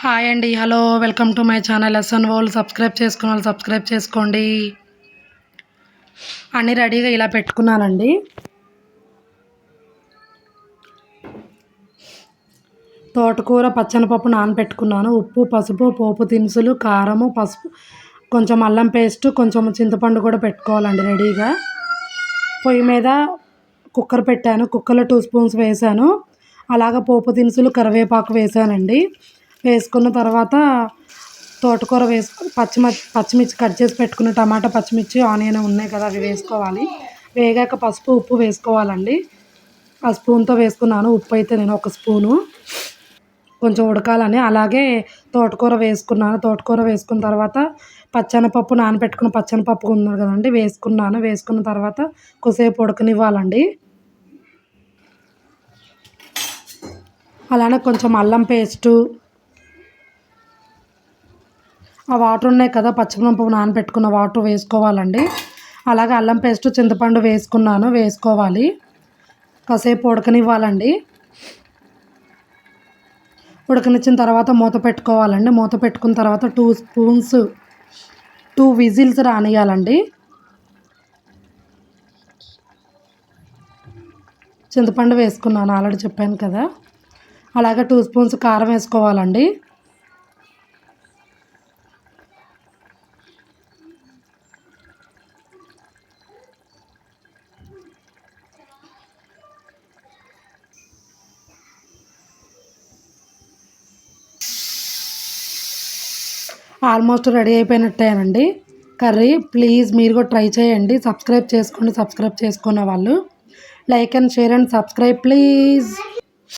Hi అండి hello welcome to my channel SN వాళ్ళు subscribe చేసుకున్న వాళ్ళు సబ్స్క్రైబ్ చేసుకోండి. అన్నీ రెడీగా ఇలా పెట్టుకున్నానండి. తోటకూర పచ్చనిపప్పు నానబెట్టుకున్నాను. ఉప్పు పసుపు పోపు దినుసులు కారము పసుపు కొంచెం అల్లం పేస్ట్ కొంచెం చింతపండు కూడా పెట్టుకోవాలండి రెడీగా. పొయ్యి మీద కుక్కర్ పెట్టాను. కుక్కర్లో టూ స్పూన్స్ వేసాను అలాగ పోపు దినుసులు కరివేపాకు వేసానండి వేసుకున్న తర్వాత తోటకూర వేసుకొని పచ్చిమిర్చి పచ్చిమిర్చి కట్ చేసి పెట్టుకున్న టమాటా పచ్చిమిర్చి ఆనియన్ ఉన్నాయి కదా అవి వేసుకోవాలి. వేగాక పసుపు ఉప్పు వేసుకోవాలండి. ఆ స్పూన్తో వేసుకున్నాను. ఉప్పు అయితే నేను ఒక స్పూను. కొంచెం ఉడకాలని. అలాగే తోటకూర వేసుకున్నాను. తోటకూర వేసుకున్న తర్వాత పచ్చనపప్పు నానబెట్టుకున్న పచ్చనపప్పు ఉంది కదండి వేసుకున్నాను. వేసుకున్న తర్వాత కొద్దిసేపు ఉడకనివ్వాలండి. అలానే కొంచెం అల్లం పేస్టు ఆ వాటర్ ఉన్నాయి కదా పచ్చిమిరపప్పు నానబెట్టుకున్న వాటర్ వేసుకోవాలండి. అలాగే అల్లం పేస్ట్ చింతపండు వేసుకున్నాను వేసుకోవాలి. కాసేపు ఉడకనివ్వాలండి. ఉడకనిచ్చిన తర్వాత మూత పెట్టుకోవాలండి. మూత పెట్టుకున్న తర్వాత టూ స్పూన్స్ టూ విజిల్స్ రానియాలండి. చింతపండు వేసుకున్నాను ఆల్రెడీ చెప్పాను కదా. అలాగే టూ స్పూన్స్ కారం వేసుకోవాలండి. ఆల్మోస్ట్ రెడీ అయిపోయినట్టేనండి. కర్రీ ప్లీజ్ మీరు కూడా ట్రై చేయండి. సబ్స్క్రైబ్ చేసుకోండి సబ్స్క్రైబ్ చేసుకున్న వాళ్ళు. Like and share and subscribe please.